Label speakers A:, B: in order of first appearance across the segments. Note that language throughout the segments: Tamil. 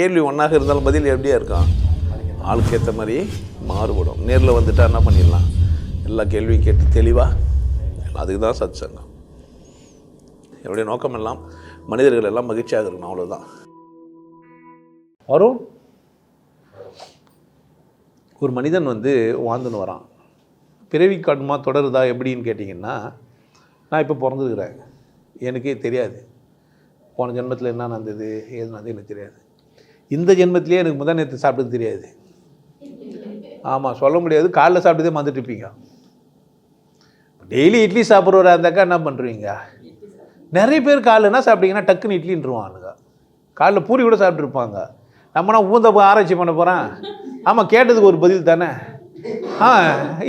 A: கேள்வி ஒன்றாக இருந்தாலும் பதில் எப்படியா இருக்கும்? ஆளுக்கு ஏற்ற மாதிரி மாறுபடும். நேரில் வந்துட்டால் என்ன பண்ணிடலாம்? எல்லா கேள்வியும் கேட்டு தெளிவாக அதுக்கு தான் சத் சங்கம் என்னுடைய நோக்கம் எல்லாம் மனிதர்கள் எல்லாம் மகிழ்ச்சியாக இருக்கணும் அவ்வளோதான் வரும் ஒரு மனிதன் வந்து வாழ்ந்துன்னு வரான். பிறவி கண்மா தொடருதா எப்படின்னு கேட்டிங்கன்னா நான் இப்போ பிறந்துருக்குறேன். எனக்கே தெரியாது. போன ஜென்மத்தில் என்ன நடந்தது ஏது நடந்தது எனக்கு தெரியாது. இந்த ஜென்மத்திலேயே எனக்கு முதல் நேற்று சாப்பிட்டது தெரியாது. ஆமாம் சொல்ல முடியாது. காலைல சாப்பிட்டதே மறந்துட்டுருப்பீங்க. டெய்லி இட்லி சாப்பிட்றவரா இருந்தாக்கா என்ன பண்ணுறீங்க நிறைய பேர் காலைல என்ன சாப்பிட்டீங்கன்னா டக்குன்னு இட்லின்றுவானுங்க. காலைல பூரி கூட சாப்பிட்ருப்பாங்க நம்மனா ஊந்த போய் ஆராய்ச்சி பண்ண போகிறேன் ஆமாம் கேட்டதுக்கு ஒரு பதில் தானே? ஆ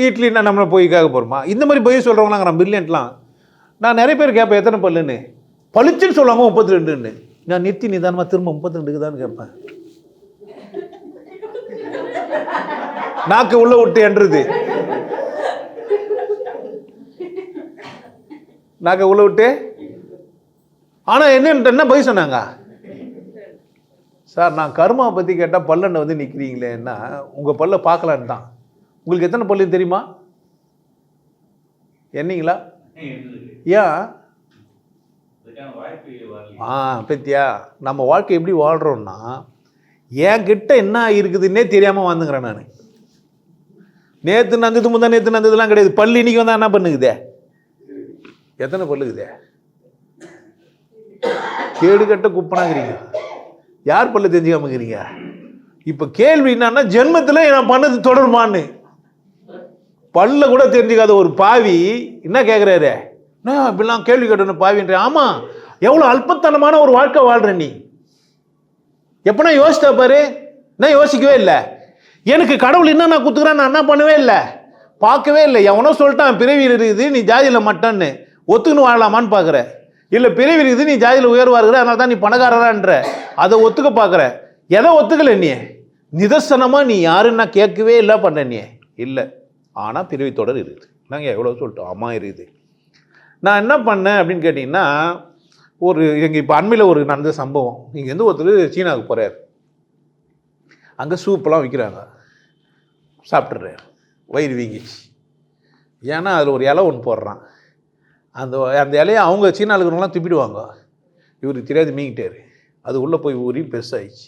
A: இட்லின்னா நம்மளை போய் கேட்க போகிறோமா இந்த மாதிரி பதில் சொல்கிறவங்களாம் நான் பிரில்லியன்ட்லாம் நான் நிறைய பேர் கேட்பேன் எத்தனை பல்லுன்னு. பளிச்சுன்னு சொல்லுவாங்க முப்பத்தி ரெண்டுன்னு. நான் நிறுத்தி நிதானமாக திரும்ப முப்பத்தி ரெண்டுக்கு தான் கேட்பேன். நாக்கு உள்ள விட்டு என்றுது. நாக்கு உள்ள விட்டு. ஆனால் என்ன என்ன பதில் சொன்னாங்க? சார் நான் கர்மா பற்றி கேட்டால் பல்லண்டை வந்து நிற்கிறீங்களேன்னா உங்கள் பல்ல பார்க்கலான்னு தான். உங்களுக்கு எத்தனை பல்லுன்னு தெரியுமா? என்னீங்களா ஏன்? ஆ பத்தியா நம்ம வாழ்க்கை எப்படி வாழ்கிறோம்னா என்கிட்ட என்ன இருக்குதுன்னே தெரியாமல் வந்துங்கிறேன் நான். நேற்று நந்தது முந்தா நேற்று நந்ததுலாம் கிடையாது. பல்லு இன்றைக்கி வந்தால் என்ன பண்ணுக்குதே எத்தனை பல்லுக்குதே கேடு கட்ட குப்பனாங்கிறீங்க. யார் பல்லு தெரிஞ்சுக்காமக்கிறீங்க இப்போ கேள்வி என்னன்னா ஜென்மத்தில் நான் பண்ணது தொடருமான்னு. பல்ல கூட தெரிஞ்சுக்காத ஒரு பாவி என்ன கேட்குறாரு என்ன இப்படிலாம் கேள்வி கேட்டணும் பாவின்ற. ஆமாம் எவ்வளோ அல்பத்தனமான ஒரு வாழ்க்கை வாழ்கிற நீ. எப்போனா யோசிச்சா பாரு. நான் யோசிக்கவே இல்லை. எனக்கு கடவுள் என்ன நான் குத்துக்கிறேன் நான் என்ன பண்ணவே இல்லை. பார்க்கவே இல்லை. எவனோ சொல்லிட்டான் பிறவியில் இருக்குது நீ ஜாதியில் மட்டன்னு. ஒத்துக்கணும் வாழலாமான்னு பார்க்குற. இல்லை பிறவி இருக்குது நீ ஜாதியில் உயர்வா இருக்கிற அதனால தான் நீ பணக்காரரான்ற. அதை ஒத்துக்க பார்க்குற. எதை ஒத்துக்கலை நீ? நிதர்சனமாக நீ யாருன்னு நான் கேட்கவே இல்லை பண்ண நீ. இல்லை. ஆனால் பிறவி தொடர் இருக்குது. நாங்கள் எவ்வளோ சொல்லிட்டோம்? அம்மா இருக்குது. நான் என்ன பண்ணேன் அப்படின்னு கேட்டிங்கன்னா ஒரு எங்கள் இப்போ அண்மையில் ஒரு நடந்த சம்பவம். இங்கேருந்து ஒருத்தர் சீனாவுக்கு போகிறார் அங்கே சூப்பெல்லாம் விற்கிறாங்க சாப்பிட்றாரு வயிறு வீங்கிச்சு ஏன்னா அதில் ஒரு இலை ஒன்று போடுறான். அந்த அந்த இலையை அவங்க சீனா இருக்கிறவங்களாம் துப்பிடுவாங்க. இவருக்கு தெரியாது மீங்கிட்டார். அது உள்ளே போய் ஊறி பெருசாகிடுச்சு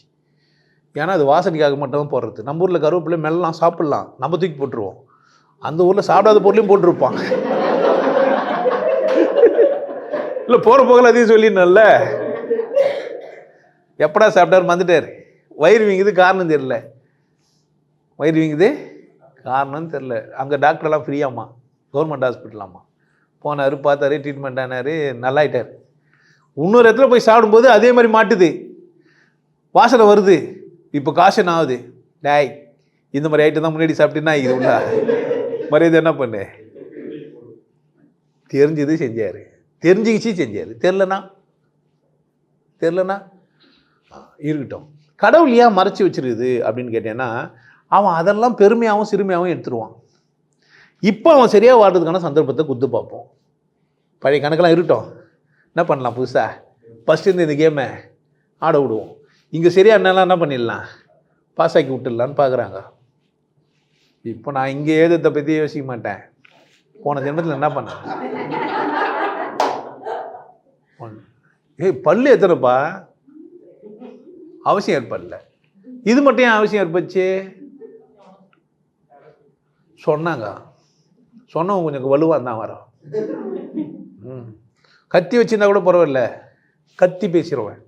A: ஏன்னா அது வாசனைக்காக மட்டும்தான் போடுறது. நம்ம ஊரில் கருவேப்பிலை மெல்லாம் சாப்பிட்லாம். நம்ம தூக்கி போட்டுருவோம். அந்த ஊரில் சாப்பிடாத பொருளையும் போட்டிருப்பாங்க இல்லை போகிற போகல அதையும் சொல்லிடணும்ல. எப்படா சாப்பிட்டாரு வந்துட்டார் வயிறு வீங்குது காரணம் தெரில வயிறு வீங்குது காரணம் தெரில அங்கே டாக்டர்லாம் ஃப்ரீயாம்மா கவர்மெண்ட் ஹாஸ்பிட்டலாம்மா போனார் பார்த்தாரு ட்ரீட்மெண்ட் ஆனார் நல்லாயிட்டார். இன்னொரு இடத்துல போய் சாப்பிடும்போது அதே மாதிரி மாட்டுது. வாசனை வருது. இப்போ காசன் ஆகுது? டேய் இந்த மாதிரி ஐட்டம் தான் முன்னாடி சாப்பிட்டீங்கன்னா இது உண்டா? மரியாதை என்ன பண்ணு? தெரிஞ்சது செஞ்சார். தெரிஞ்சுக்கிச்சு செஞ்சார். தெரிலனா தெரிலனா இருக்கட்டும். கடவுள் ஏன் மறைச்சி வச்சிருக்குது அப்படின்னு கேட்டேன்னா அவன் அதெல்லாம் பெருமையாகவும் சிறுமையாகவும் எடுத்துருவான். இப்போ அவன் சரியாக வாழ்றதுக்கான சந்தர்ப்பத்தை குத்து பார்ப்போம். பழைய கணக்கெல்லாம் இருக்கட்டும் என்ன பண்ணலாம் புதுசாக ஃபஸ்ட்டு இருந்து இந்த கேமை ஆட விடுவோம். இங்கே சரியா என்னெல்லாம் என்ன பண்ணிடலாம்? பாஸ் ஆக்கி விட்டுடலான்னு பார்க்குறாங்க. இப்போ நான் இங்கே எழுதத்தை பற்றி யோசிக்க மாட்டேன். போன ஜென்மத்தில் என்ன பண்ணேன். ஏய் பல்லு எத்தனைப்பா? அவசியம் ஏற்படல. இது மட்டும் ஏன் அவசியம் ஏற்பச்சு சொன்னாங்க. சொன்னவங்க கொஞ்சம் வலுவாக தான் வரோம். ம். கத்தி வச்சிருந்தா கூட பரவாயில்ல. கத்தி பேசிடுவேன்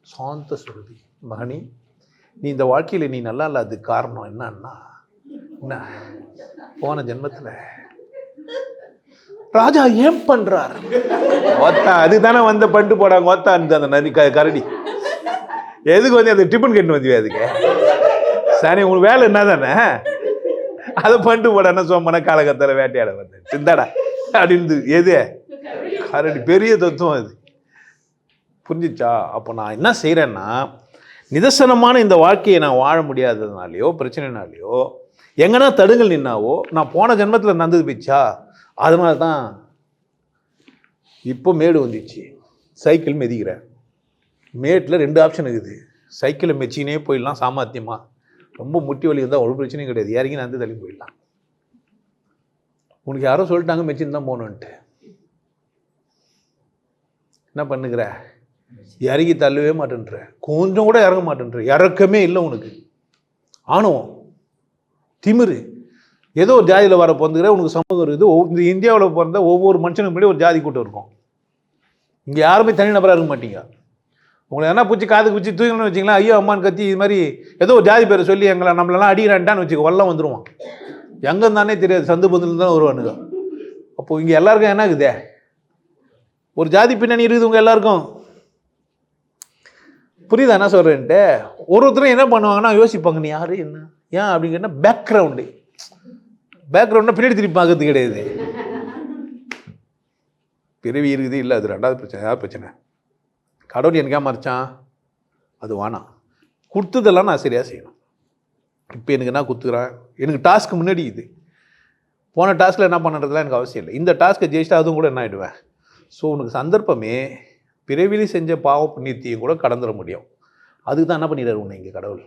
A: சாந்த சுருதி மகனி நீ இந்த வாழ்க்கையில் நீ நல்லா இல்லாததுக்கு காரணம் என்னன்னா என்ன? போன ஜென்மத்தில் ராஜா ஏன் பண்ணுறார் ஒத்தா அதுதானே வந்த பண்டு போடாங்க. ஒத்தா அந்த அந்த நரி க- கரடி. எதுக்கு வந்து அந்த டிஃபன் கட்டு வந்து அதுக்கு? சரி உங்களுக்கு வேலை என்ன தானே அதை பண்ணிட்டு போட என்ன சோம்பன காலகத்தில் வேட்டையாட வந்தேன் சிந்தாடா அப்படின்னு எது? கரடி பெரிய தத்துவம் அது. புரிஞ்சிச்சா? அப்போ நான் என்ன செய்கிறேன்னா நிதர்சனமான இந்த வாழ்க்கையை நான் வாழ முடியாததுனாலையோ பிரச்சனைனாலையோ எங்கன்னா தடுங்கள் நின்னாவோ நான் போன ஜென்மத்தில் நடந்தது பிச்சா? அதனால தான் இப்போ மேடு வந்துச்சு. சைக்கிள் மிதிக்கிறேன். மேட்டில் ரெண்டு ஆப்ஷன் இருக்குது. சைக்கிளை மெச்சினே போயிடலாம் சாமர்த்தியமாக ரொம்ப முட்டி வலி இருந்தால் ஒரு பிரச்சனையும் கிடையாது. இறங்கி நான் தள்ளி போயிடலாம். உனக்கு யாரோ சொல்லிட்டாங்க மெச்சின் தான் போகணுன்ட்டு என்ன பண்ணுகிற? இறங்கி தள்ளவே மாட்டேன்ற. கொஞ்சம் கூட இறங்க மாட்டேன்ற. இறக்கமே இல்லை உனக்கு. ஆணவம். திமிரு. ஏதோ ஒரு ஜாதியில் வர பிறந்துக்கிற உனக்கு சமூகம் இருக்குது. இந்த இந்தியாவில் பிறந்த ஒவ்வொரு மனுஷனுக்கு முன்னாடி ஒரு ஜாதி கூட்டம் இருக்கும். இங்கே யாருமே தனிநபராக இருக்க மாட்டீங்க. உங்களை என்ன பூச்சி காதுக்கு பூச்சி தூக்கணும்னு வச்சிங்களா ஐயோ அம்மான்னு கத்தி இது மாதிரி ஏதோ ஒரு ஜாதி பேரை சொல்லி எங்களை நம்மளெல்லாம் அடிக்கிறான்ட்டான்னு வச்சுக்கோ வல்லம் வந்துடுவான் எங்கே இருந்தானே தெரியாது சந்து பந்துலேருந்து தான் வருவானுங்க. அப்போது இங்கே எல்லாருக்கும் என்ன இருக்குதே ஒரு ஜாதி பின்னணி இருக்குது உங்கள் எல்லாருக்கும். புரியுதா என்ன சொல்கிறேன்ட்டு ஒரு ஒருத்தரும் என்ன பண்ணுவாங்கன்னா யோசிப்பாங்க நீ யார் என்ன? ஏன்? அப்படின்னு கேட்டால் பேக்ரவுண்டு பேக்ரவுண்டை பின்னாடி திருப்பி பார்க்கறது கிடையாது. பிறவி இருக்குது இல்லை அது ரெண்டாவது பிரச்சனை ஏதாவது பிரச்சனை. கடவுள் எனக்கு மறைச்சான்? அது வேணாம் கொடுத்ததெல்லாம் நான் சரியாக செய்யணும். இப்போ எனக்கு என்ன கொடுத்துக்கிறேன்? எனக்கு டாஸ்க்கு முன்னாடி இது. போன டாஸ்கில் என்ன பண்ணுறதுலாம் எனக்கு அவசியம் இல்லை. இந்த டாஸ்க்கை ஜெயிச்சிட்டா அதுவும் கூட என்ன ஆகிடுவேன் ஸோ உனக்கு சந்தர்ப்பமே பிறவிலி செஞ்ச பாவ புண்ணியத்தையும் கூட கடந்துட முடியும். அதுக்கு தான் என்ன பண்ணிடுறாரு உன்னை இங்கே கடவுள்?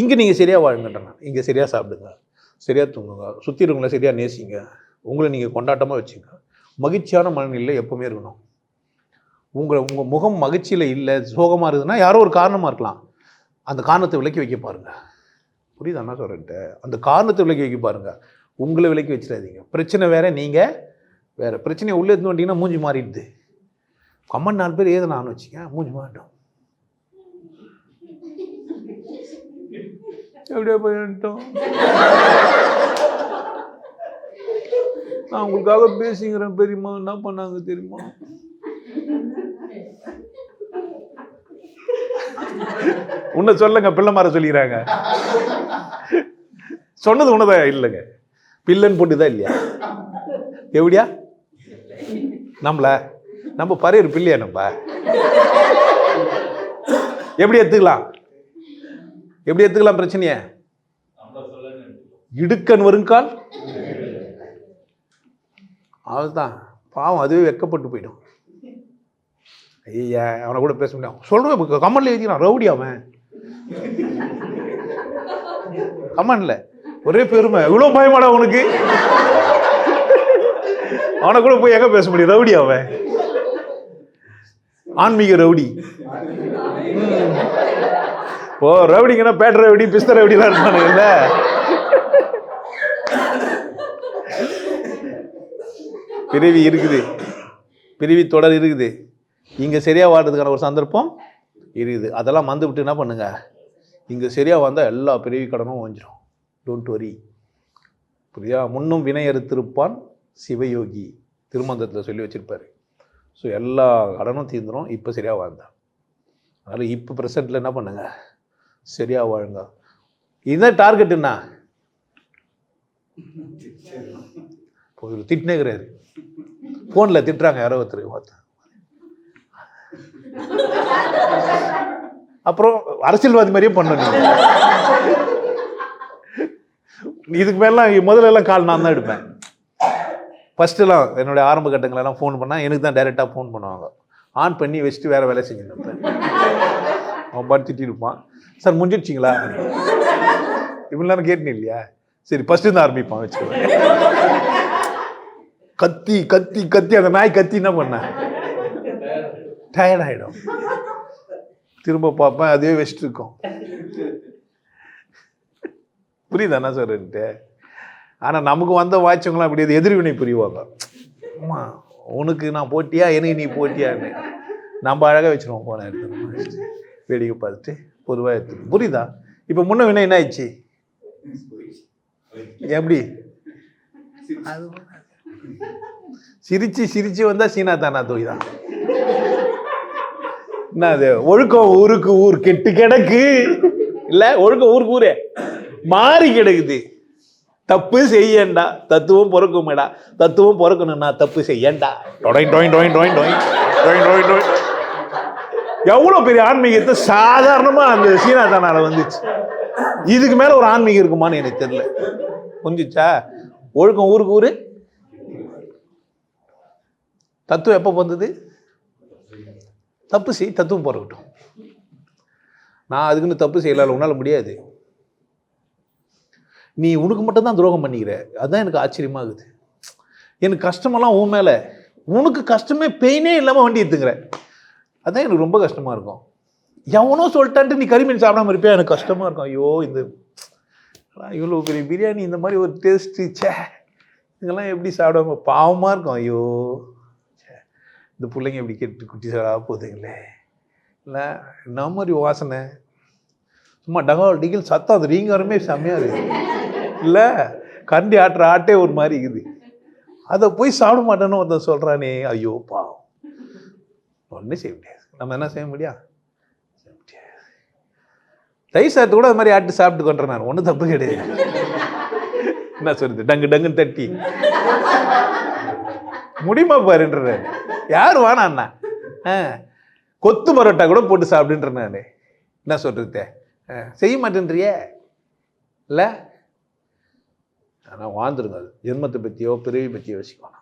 A: இங்கே நீங்கள் சரியாக வாழுங்கன்றேன் இங்கே சரியாக சாப்பிடுங்க. சரியாக தூங்குங்க. சுற்றி இருக்கவங்கள சரியாக நேசிங்க. உங்களை நீங்கள் கொண்டாட்டமாக வச்சுங்க. மகிழ்ச்சியான மனநிலை எப்போவுமே இருக்கணும். உங்களை உங்கள் முகம் மகிழ்ச்சியில் இல்லை சோகமாக இருக்குதுன்னா யாரோ ஒரு காரணமாக இருக்கலாம். அந்த காரணத்தை விலக்கி வைக்க பாருங்கள் புரியுது என்ன சொல்கிறேன்ட்டு அந்த காரணத்தை விலக்கி வைக்க பாருங்கள் உங்களை விலக்கி வச்சிடாதீங்க. பிரச்சனை வேறு நீங்கள் வேறு. பிரச்சனையை உள்ளே எடுத்து வந்தீங்கன்னா மூஞ்சி மாறிடுது. கம்மன் நாலு பேர் ஏதோ நான் வச்சுக்க மூஞ்சி மாறிடும் எப்படியே போயிட்டோம் நான் உங்களுக்காக பேசிக்கிறேன் பெரியம்மா. என்ன பண்ணாங்க தெரியுமா? உன்னை சொல்லுங்க பிள்ளை மாற சொல்லிக்கிறாங்க. சொன்னது உன்னதான் இல்லைங்க. பில்லன் போட்டுதான் இல்லையா? எப்படியா? நம்மள நம்ம பரையர் பிள்ளையா நம்ம? எப்படி எடுத்துக்கலாம்? எப்படி எடுத்துக்கலாம் பிரச்சனைய? இடுக்கன் வருங்கால் அதுதான் பாவம் அதுவே வெக்கப்பட்டு போயிடும். ஐயா அவனை கூட பேச முடியும் சொல்கிறேன் கமெண்ட்ல எழுதிக்கிறான். ரவுடி அவன். கமெண்ட்ல ஒரே பெருமை. இவ்வளோ பயமாடா உனக்கு? அவனை கூட போய் எங்க பேச முடியும்? ரவுடி அவன். ஆன்மீக ரவுடி. ஓ ரவுடிங்கன்னா பேட் ரவுடி பிஸ்த ரவுடிலாம் இருப்பானுங்க இல்லை? பிறவி இருக்குது. பிறவி தொடர் இருக்குது. இங்கே சரியாக வாடுறதுக்கான ஒரு சந்தர்ப்பம் இருக்குது. அதெல்லாம் மந்து விட்டு என்ன பண்ணுங்க? இங்கே சரியாக வந்தால் எல்லா பிறவி கடனும் ஓஞ்சிரும். டோன்ட் வரி புரியா முன்னும் வினையறுத்திருப்பான் சிவயோகி. திருமந்தத்தில் சொல்லி வச்சுருப்பார். ஸோ எல்லா கடனும் தீர்ந்துரும் இப்போ சரியாக வாழ்ந்தான் அதனால் இப்போ ப்ரெசண்ட்டில் என்ன பண்ணுங்க? சரியாக வாழுங்க. இதுதான் டார்கெட் என்ன? இப்போ இவர் திட்டினேங்கிறாரு ஃபோனில் திட்டுறாங்க யாரோ ஒருத்தர் ஒருத்தர். அப்புறம் அரசியல்வாதி மாதிரியே பண்ணணும் இதுக்கு மேலாம் முதல்ல எல்லாம் கால் நான் தான் எடுப்பேன். ஃபஸ்ட்டுலாம் என்னுடைய ஆரம்ப கட்டங்களெல்லாம் ஃபோன் பண்ணால் எனக்கு தான் டைரெக்டாக ஃபோன் பண்ணுவாங்க. ஆன் பண்ணி வச்சுட்டு வேறு வேலை செஞ்சுட்டு இருப்பேன். அவன் பாட்டு திட்டி இருப்பான். சார் முடிஞ்சிடுச்சிங்களா? இவ்வளோ நேரம் கேட்டுனு இல்லையா? சரி ஃபஸ்ட்டு இருந்து ஆரம்பிப்பான் வச்சுக்கோங்க. கத்தி கத்தி கத்தி அந்த நாய் கத்தி என்ன பண்ணேன். டயர்ட் ஆகிடும் திரும்ப பார்ப்பேன் அதுவே வச்சுட்டு இருக்கும். புரியுதா என்ன சொல்றேன்ட்டு ஆனால் நமக்கு வந்த வாய்ச்சவங்களாம் அப்படி அது எதிர்வினை புரிவாங்க. ஆமாம் உனக்கு நான் போட்டியா எனக்கு நீ போட்டியான்னு. நம்ம அழகாக வச்சிருவோம் போன இடத்துல வேடிக்கை பார்த்துட்டு பொதுவாக எடுத்து புரியுதா? இப்போ முன்ன வினை என்ன ஆயிடுச்சு? எப்படி? அது சிரிச்சு சிரிச்சு வந்தால் சீனா தானா தோய் தான் என்ன அது ஒழுக்கம் ஊருக்கு ஊர் கெட்டு கிடக்கு. இல்ல ஒழுக்கம் ஊருக்கு ஊரே. மாறி கிடக்குது. தப்பு செய்யண்டா தத்துவம் பிறக்குமேடா. தத்துவம் பிறக்கணும்னா தப்பு செய்யண்டா டொய் டொய் டொய் டொய் டொய். டொய் டொய் டொய். எவ்வளவு பெரிய ஆன்மீகத்தை சாதாரணமா அந்த சீனா தானால வந்துச்சு. இதுக்கு மேல ஒரு ஆன்மீகம் இருக்குமான்னு எனக்கு தெரியல. புரிஞ்சிச்சா? ஒழுக்கம் ஊருக்கு ஊரு. தத்துவம் எப்போ வந்தது தப்பு செய் தத்துவம் போறக்கட்டும் நான் அதுக்குன்னு தப்பு செய்யலாம்ல உன்னால் முடியாது. நீ உனக்கு மட்டும்தான் துரோகம் பண்ணிக்கிற. அதுதான் எனக்கு ஆச்சரியமாகுது. எனக்கு கஷ்டமெல்லாம் உன் மேலே. உனக்கு கஷ்டமே பெயினே இல்லாமல் வண்டி எடுத்துக்கிற. அதுதான் எனக்கு ரொம்ப கஷ்டமாக இருக்கும். எவனோ சொல்லிட்டான்ட்டு நீ கறிமீன் சாப்பிடாம இருப்பியா? எனக்கு கஷ்டமாக இருக்கும். ஐயோ இந்த இவ்வளோ பெரிய பிரியாணி இந்த மாதிரி ஒரு டேஸ்ட்டு ச்சே. இதெல்லாம் எப்படி சாப்பிடாம பாவமாக இருக்கும். ஐயோ. இந்த பிள்ளைங்க இப்படி கெட்டு குட்டி சாரா போகுதுங்களே. இல்லை என்ன மாதிரி வாசனை? சும்மா டகால் டிகில் சத்தம் அது ரீங்காரமே செம்மையாக இருக்குது இல்லை கண்டி ஆட்டுற ஆட்டே ஒரு மாதிரி இருக்குது. அதை போய் சாப்பிட மாட்டேன்னு ஒருத்தன் சொல்கிறானே ஐயோ பாவம். ஒன்றும் செய்ய முடியாது. நம்ம என்ன செய்ய முடியா செய்ய முடியாது. தயிர் சாத்து கூட அது மாதிரி ஆட்டு சாப்பிட்டு கொண்டேன் நான். ஒன்றும் தப்பு கிடையாது. என்ன சொல்லுது டங்கு டங்குன்னு தட்டி. முடியுமா பாருன்ற யார் வேணாண்ணா ஆ கொத்து பரோட்டா கூட போட்டு சாப்பிடுன்ற நான். என்ன சொல்றது? ஆ, செய்ய மாட்டேன்றியே. இல்லை? ஆனால் வாழ்ந்துருங்க. அது. ஜென்மத்தை பற்றியோ பிறவி பற்றியோ யோசிக்கணும்